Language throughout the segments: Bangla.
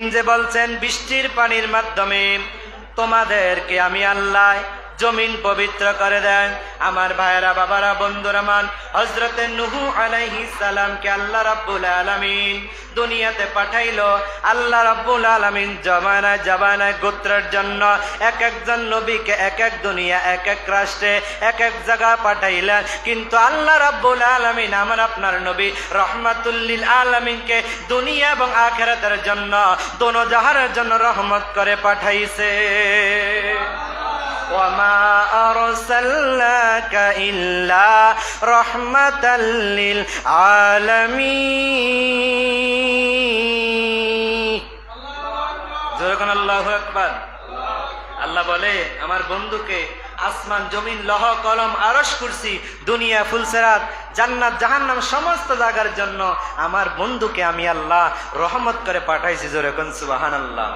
যে বলছেন বৃষ্টির পানির মাধ্যমে তোমাদেরকে আমি আল্লাহ জমিন পবিত্র করে দেন। আমার ভাইয়েরা, বাবারা, বন্ধুরা মান হজরতে নুহু আলাইহি সালামকে আল্লাহ রাব্বুল আলামিন দুনিয়াতে পাঠাইলো। আল্লাহ রাব্বুল আলামিন জমানায় জমানায় গোত্রের জন্য এক একজন নবীকে এক এক দুনিয়া, এক এক রাষ্ট্রে, এক এক জায়গা পাঠাইলেন। কিন্তু আল্লাহ রাব্বুল আলামিন আমার আপনার নবী রহমাতুল্লিল আলামিনকে দুনিয়া এবং আখেরাতের জন্য, দোনো জাহারের জন্য রহমত করে পাঠাইছে। وما أرسلناك إلا رحمة للعالمين যেরকম আল্লাহ আকবার আল্লাহ বলে আমার বন্ধুকে আসমান জমিন লহ কলম আরস করছি দুনিয়া ফুলসেরাত জান্নাত জাহান্নাম সমস্ত জায়গার জন্য আমার বন্ধুকে আমি আল্লাহ রহমত করে পাঠাইছি যেরকম সুবাহান আল্লাহ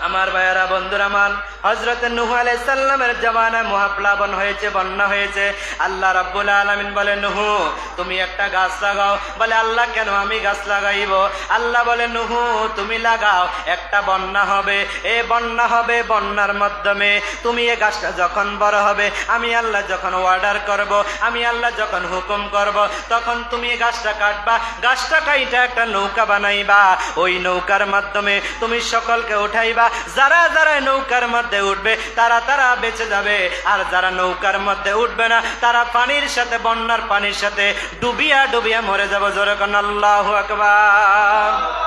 আমার ভাইয়ারা, বন্ধুরা মান হজরত নুহ আলাইসাল্লামের জমানায় মহাপ্লাবন হয়েছে, বন্যা হয়েছে। আল্লাহ রাব্বুল আলামিন বলে, নুহু, তুমি একটা গাছ লাগাও। বলে, আল্লাহ, কেন আমি গাছ লাগাইব? আল্লাহ বলে, নুহু, তুমি লাগাও, একটা বন্যা হবে। এ বন্যা হবে বন্যার মাধ্যমে। তুমি এ গাছটা যখন বড় হবে, আমি আল্লাহ যখন অর্ডার করব, আমি আল্লাহ যখন হুকুম করব, তখন তুমি গাছটা কাটবা। গাছটা কাইটা একটা নৌকা বানাইবা। ওই নৌকার মাধ্যমে তুমি সকলকে উঠাইবা। যারা যারা নৌকার মধ্যে উঠবে, তারা তারা বেঁচে যাবে। আর যারা নৌকার মধ্যে উঠবে না, তারা পানির সাথে, বন্যার পানির সাথে ডুবিয়া ডুবিয়া মরে যাব। জোরে কোন, আল্লাহ আকবার।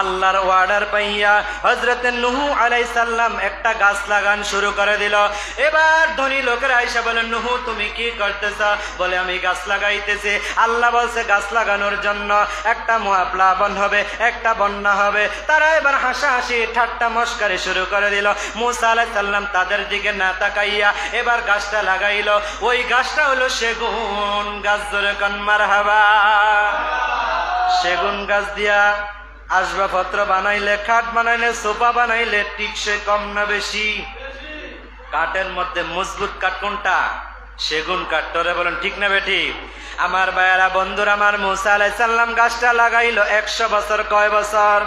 আল্লাহর ওয়ার্ডার পাইয়া হজরত নুহু আলাই সাল্লাম একটা গাছ লাগান শুরু করে দিল। এবার ধনী লোকেরা আইসা বলে, নুহু, তুমি কি করতেছ? বলে, আমি গাছ লাগাইতেছি। আল্লাহ বলছে, গাছ লাগানোর জন্য একটা মহাপ্লাবন হবে, একটা বন্যা হবে। তারা এবার হাসাহাসি, ঠাট্টা মস্কারি শুরু করে দিল। মুসা আলাই সাল্লাম তাদের দিকে না তাকাইয়া এবার গাছটা লাগাইল। ওই গাছটা হলো সেগুন গাছ ধরে কন্মার হাবা সেগুন গাছ দিয়া আসবাবপত্র বানাইলে, খাট বানাইলে, সোফা বানাইলে টিকসে কম না বেশি। কাঠের মধ্যে মজবুত কাঠ কোনটা? সেগুন কাঠ। তোরে বলেন, ঠিক না বেটি আমার বায়রা বন্ধুরা, আমার মুসা আলাইসাল্লাম গাছটা লাগাইলো একশো বছর, কয় বছর?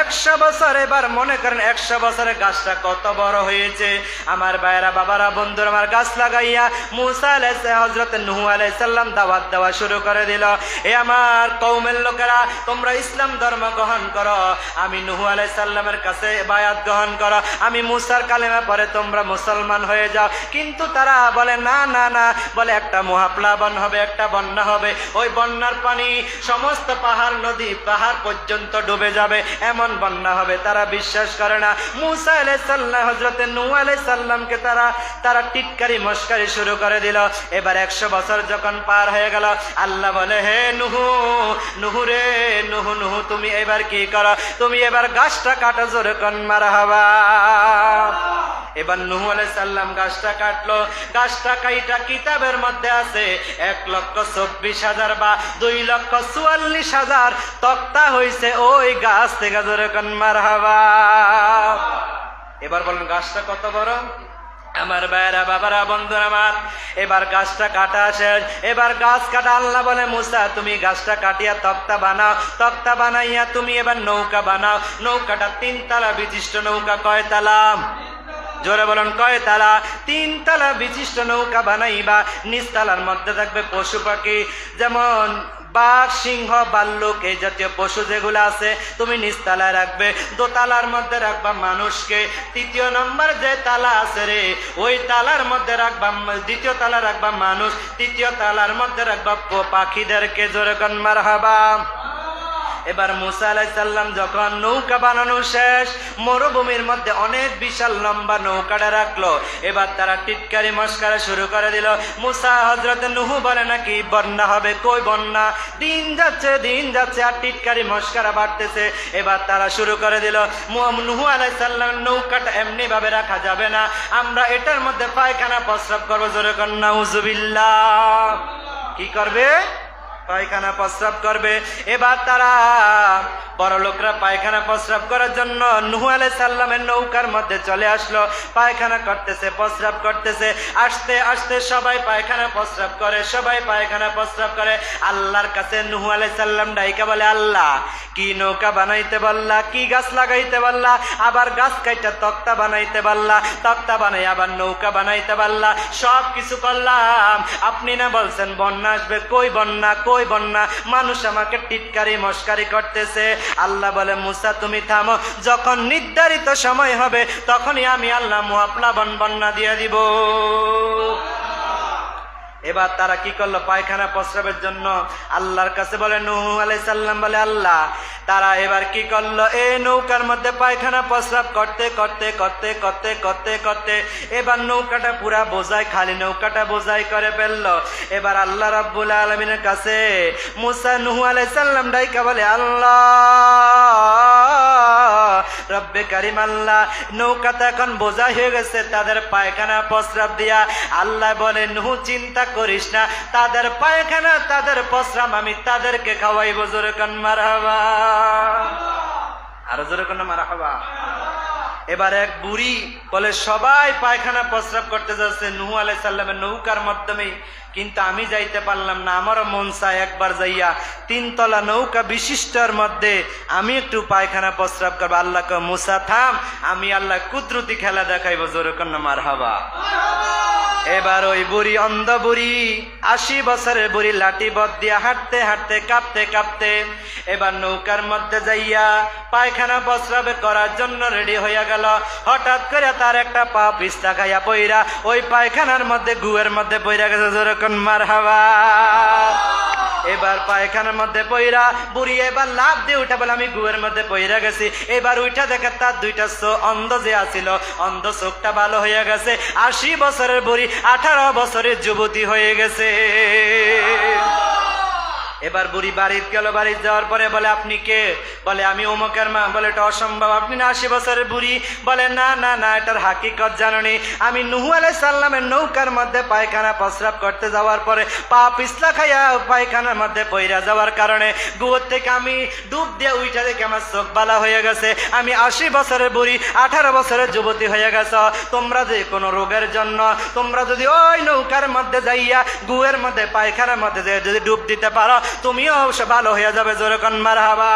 একশো বছর, এবার মনে করেন একশো বছরের গাছটা কত বড় হয়েছে। আমার ভাইয়েরা, বাবারা, বন্ধুর, আমার গাছ লাগাইয়া মুসা আলাইসা হজরত নুহু আলাইসাল্লাম দাওয়াত দেওয়া শুরু করে দিল। এ আমার কৌমের লোকেরা, তোমরা ইসলাম ধর্ম গ্রহণ করো। আমি নুহু আলাইসাল্লামের কাছে বায়াত গ্রহণ করো। আমি মুসার কালেমা পরে তোমরা মুসলমান হয়ে যাও। কিন্তু তারা বলে, না না না, বলে, একটা মহাপ্লাবন হবে, একটা বন্যা হবে। ওই বন্যার পানি সমস্ত পাহাড়, নদী, পাহাড় পর্যন্ত ডুবে যাবে। এমন বন্যা হবে, তারা বিশ্বাস করে না। মুসা আলাই সাল্লাহ হজরতে নু আলাই সাল্লামকে তারা তারা টিটকারি, মস্কারি শুরু করে দিল। এবার একশো বছর যখন পার হয়ে গেল, আল্লাহ বলে, হে নুহু নুহু রে, নুহু নুহু, তুমি এবার কি করো? তুমি এবার গাছটা কাটা, জোরে কন মারা হবা। এবার নুহু আলাই সাল্লাম গাছটা কাটলো। গাছটা কাইটা কিতাবের মধ্যে আছে। এক লক্ষ চব্বিশ হাজার বা দুই লক্ষ চুয়াল্লিশ হাজার তক্তা হইছে ওই গাছ থেকে জোরে কন মার হাবা এবার বলেন, গাছটা কত বড়? আমার ভাইরা বাবারা, বন্ধুরা আমার, এবার গাছটা কাটা শেষ এবার গাছ কাটা আল্লাহ বলে, মুসা, তুমি গাছটা কাটিয়া তক্তা বানাও। তক্তা বানাইয়া তুমি এবার নৌকা বানাও। নৌকাটা তিন তালা বিশিষ্ট নৌকা কয় তালা জোরে বলুন, কয় তালা? তিন তালা বিশিষ্ট নৌকা বানাইবা, নিচ তালার মধ্যে থাকবে পশু পাখি। যেমন বাঘ, সিংহ, বাল্লুক, এই জাতীয় পশু যেগুলো আছে, তুমি নিচতলায় রাখবে। দোতালার মধ্যে রাখবা মানুষকে। তৃতীয় নম্বর যে তালা আছে রে, ওই তালার মধ্যে রাখবা দ্বিতীয় তালা রাখবা মানুষ। তৃতীয় তালার মধ্যে রাখবা পাখিদেরকে। জোরে কন্মার হাবা এবার মুসা আলাইসাল্লাম যখন নৌকা বানানো শেষ, মরুভূমির মধ্যে অনেক বিশাল লম্বা নৌকাটা রাখল। এবার তারা টিটকারি মস্কারা শুরু করে দিল। মুসা হজরত নুহু বলে নাকি, বন্যা হবে, কই বন্যা? দিন যাচ্ছে দিন যাচ্ছে, আর টিটকারি মস্কারা বাড়তেছে। এবার তারা শুরু করে দিল নুহু আলাইসাল্লাম নৌকাটা এমনি ভাবে রাখা যাবে না। আমরা এটার মধ্যে পায়খানা প্রস্রাব করব। জোরে কন্যা উজুবিল্লা কি করবে? পায়খানা প্রস্রাব করবে। এবার তারা বড় লোকরা পায়খানা প্রস্রাব করার জন্য নুহু আলাই সাল্লামের নৌকার মধ্যে চলে আসলো। পায়খানা করতেছে, প্রস্রাব করতেছে। আসতে আসতে সবাই পায়খানা প্রস্রাব করে, সবাই পায়খানা প্রস্রাব করে। আল্লাহর কাছে নুহু আলাই সাল্লাম ডাইকা বলে, আল্লাহ, কি নৌকা বানাইতে বললা, কি গাছ লাগাইতে বললা, আবার গাছ কাইটা তক্তা বানাইতে পারলা তক্তা বানাই আবার নৌকা বানাইতে পারলা সব কিছু করলাম। আপনি না বলছেন, বন্যা আসবে, কই বন্যা কই বন্যা? মানুষ আমাকে টিটকারি মস্কারি করতেছে। আল্লাহ বলে, মুসা, তুমি থামো। যখন নির্ধারিত সময় হবে, তখনই আমি আল্লাহ মুহাপ্লাবন বন্যা দিয়ে দিব। এবার তারা কি করল? পায়খানা প্রস্রাবের জন্য আল্লাহর কাছে বলে, নুহু আলাই সাল্লাম বলে, আল্লাহ তারা এবার কি করল? এই নৌকার মধ্যে পায়খানা প্রস্রাব করতে করতে করতে করতে করতে করতে এবার নৌকাটা পুরা বোঝাই, খালি নৌকাটা বোঝাই করে ফেলল। এবার আল্লাহ রাব্বুল আলমিনের কাছে মুসা নুহু আলাই সাল্লাম ডাইকা বলে, আল্লাহ রব্বে কারিম আল্লাহ নৌকাতে এখন বোঝা হয়ে গেছে, তাদের পায়খানা প্রস্রাব দিয়া। আল্লাহ বলে, নুহু, চিন্তা করিস না, তাদের পায়খানা, তাদের প্রস্রাব, আমি তাদেরকে খাওয়াইব। জোরে কন মারাবা আর জোরে কন মারা হবা এবার এক বুড়ি বলে, সবাই পায়খানা প্রস্রাব করতে যাচ্ছে। নুহু আলাই সাল্লামের নৌকার মাধ্যমে, কিন্তু আমি যাইতে পারলাম না, আমারও মন চায় একবার যাইয়া তিনতলা নৌকা বিশিষ্টর মধ্যে আমি একটু পায়খানা প্রস্রাব করব। আল্লাহকে মুসা, থাম, আমি আল্লাহ কুদরতি খেলা দেখাইবো, জোরে কন্যা মার হবা এবার ওই বুড়ি অন্ধ বুড়ি আশি বছরের বুড়ি লাঠি বদ দিয়া হাঁটতে হাঁটতে কাঁপতে কাঁপতে এবার নৌকার মধ্যে যাইয়া পায়খানা প্রস্রাবে করার জন্য রেডি হইয়া গেল। হঠাৎ করে তার একটা পা পিস্তা খাইয়া পইরা ওই পায়খানার মধ্যে গুয়ের মধ্যে পইরা গেছে যেরকম মার হাওয়া এবার পায়খানার মধ্যে পইরা বুড়ি এবার লাভ দিয়ে উঠা বলে, আমি গুয়ের মধ্যে পইরা গেছি। এবার উঠা দেখে তার দুইটা চোখ অন্ধ যে আছিল। অন্ধ চোখটা ভালো হয়ে গেছে। আশি বছরের বুড়ি, আঠারো বছরের যুবতী হয়ে গেছে। এবার বুড়ি বাড়িতে গেল বাড়ি যাওয়ার পরে বলে, আপনি কে? বলে, আমি অমুকের মা। বলে, এটা অসম্ভব। আপনি না আশি বছরের বুড়ি? বলে, না না না, এটার হাকিকত জাননি। আমি নুহু আলাই সাল্লামের নৌকার মধ্যে পায়খানা প্রস্রাব করতে যাওয়ার পরে পা পিছলা খাইয়া পায়খানার মধ্যে পইরা যাওয়ার কারণে গুয়োর থেকে আমি ডুব দিয়ে উইটা দেখে আমার চোখ বালা হয়ে গেছে। আমি আশি বছরের বুড়ি, আঠারো বছরের যুবতী হয়ে গেছ। তোমরা যে কোনো রোগের জন্য, তোমরা যদি ওই নৌকার মধ্যে যাইয়া গুয়ের মধ্যে, পায়খানার মধ্যে যদি ডুব দিতে পারো তুমিও ভালো হয়ে যাবে জোরকন মারহাবা।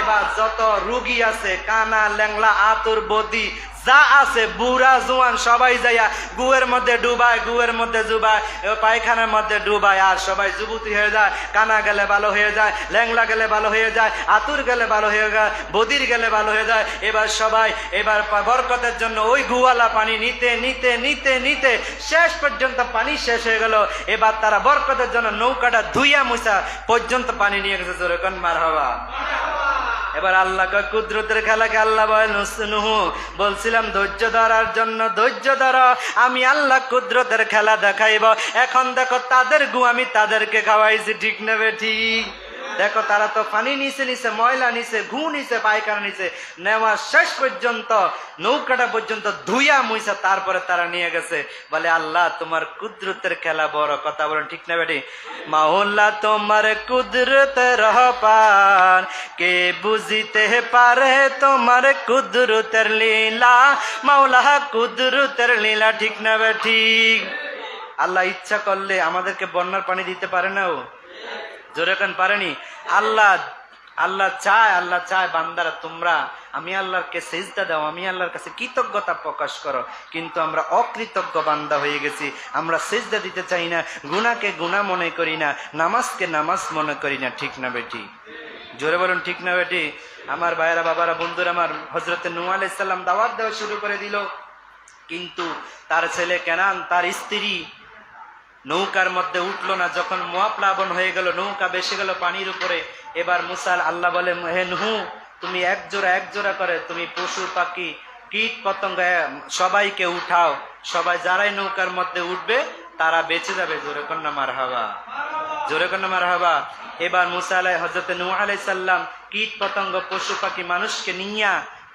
এবার যত রুগী আছে কানা ল্যাংলা আতুর বদি যা আছে, বুড়া, জোয়ান, সবাই যাইয়া গুয়ের মধ্যে ডুবায় গুয়ের মধ্যে ডুবায় পায়খানার মধ্যে ডুবায়, আর সবাই যুবতী হয়ে যায়, কানা গেলে ভালো হয়ে যায় ল্যাংলা গেলে ভালো হয়ে যায়, আতুর গেলে ভালো হয়ে যায়, বদির গেলে ভালো হয়ে যায়, এবার সবাই, এবার বরকতের জন্য ওই গুয়ালা পানি নিতে নিতে নিতে নিতে শেষ পর্যন্ত পানি শেষ হয়ে গেল। এবার তারা বরকতের জন্য নৌকাটা ধুইয়া মুছা, পর্যন্ত পানি নিয়ে গেছে, জোরে কন মার হওয়া এবার আল্লাহ কুদ্রতের খেলাকে আল্লাহ নুহু বলছিলাম ধৈর্য ধরার জন্য ধৈর্য ধর, আমি আল্লাহ কুদরতের খেলা দেখাইব। এখন দেখো তাদের গু আমি তাদেরকে খাওয়াইছি, ঠিক নেবে ঠিক? দেখো, তারা তো পানি নিচে নিচে ময়লা নিচে, ঘু নিচে, পায়খানা নিচে, নেওয়া শেষ পর্যন্ত, নৌকাটা পর্যন্ত ধুইয়া মুইসা তারপরে তারা নিয়ে গেছে। বলে, আল্লাহ, তোমার কুদরতের খেলা বড় কথা বলেন, ঠিক না বেটি? মাওলা, তোমার কুদরতের পান কে বুঝিতে পারে তোমার কুদরতের লীলা? মাওলা, কুদরতের লীলা, ঠিক না ঠিক আল্লাহ ইচ্ছা করলে আমাদেরকে বন্যার পানি দিতে পারে না ও। জোরে কেন পারেনি? আল্লাহ আল্লাহ চায় আল্লাহ চায় বান্দারা, তোমরা, আমি আল্লাহরকে সেজদা দাও, আমি আল্লাহর কাছে কৃতজ্ঞতা প্রকাশ করো। কিন্তু আমরা অকৃতজ্ঞ বান্দা হয়ে গেছি। আমরা সেজদা দিতে চাই না গুণাকে গুণা মনে করি না, নামাজকে নামাজ মনে করি না। ঠিক না বেটি? জোরে বলুন, ঠিক না বেটি? আমার ভাইয়েরা, বাবারা, বন্ধুরা আমার হজরতে নু আলাইসাল্লাম দাওয়াত দেওয়া শুরু করে দিল। কিন্তু তার ছেলে কেনান, তার স্ত্রী নৌকার মধ্যে উঠল না, যখন মোয়া প্লাবন হয়ে গেল, নৌকা বেসে গেল পানির উপরে। এবার মুসাল আল্লাহ বলে, হে নুহু, তুমি এক জোড়া এক জোড়া করে, তুমি পশু, পাখি, কীট, পতঙ্গ সবাইকে উঠাও। সবাই যারাই নৌকার মধ্যে উঠবে, তারা বেঁচে যাবে। জোরে কন্যা মার হাবা জোরে কন্যা মার হাবা এবার মুসা আলাই হজরত নূহ আলাই সাল্লাম কীট, পতঙ্গ, পশু, পাখি, মানুষকে নিয়া,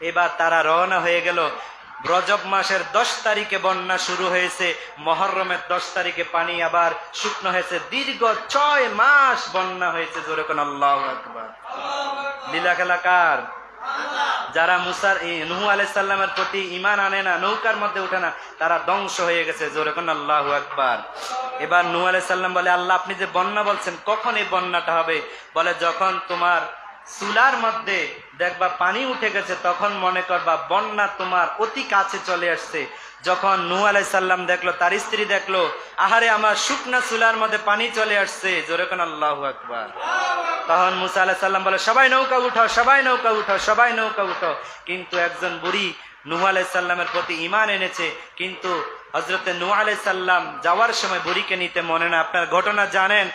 এবার তারা রওনা হয়ে গেল। রজব মাসের দশ তারিখে বন্যা শুরু হয়েছে, মহরমের দশ তারিখে পানি আবার শুকনো হয়েছে। দীর্ঘ ছয় মাস বন্যা হয়েছে, জোরে লীলা যারা মুসার নুহু আলাইসাল্লামের প্রতি ইমান আনে না, নৌকার মধ্যে উঠে না, তারা ধ্বংস হয়ে গেছে, জোরে আল্লাহ আকবার। এবার নুহু আলাইসাল্লাম বলে, আল্লাহ আপনি যে বন্যা বলছেন, কখন এই বন্যাটা হবে? বলে, যখন তোমার চুলার মধ্যে দেখবা পানি উঠে গেছে, তখন মনে করবা, বন্যা তোমার অতি কাছে চলে আসছে। যখন নূ আলাইসাল্লাম দেখল, তার স্ত্রী দেখল, আহারে আমার শুকনা চুলার মধ্যে পানি চলে আসছে। জোরে কোন আল্লাহ আকবার। তখন মুসা আলাহ সাল্লাম বলে, সবাই নৌকা উঠাও, সবাই নৌকা উঠাও, সবাই নৌকা উঠাও। কিন্তু একজন বুড়ি নুহ আলাইসাল্লামের প্রতি ইমান এনেছে। কিন্তু হজরতে নূহ আলাইসাল্লাম যাওয়ার সময় বুড়িকে নিতে মনে না। আপনার ঘটনা জানেন?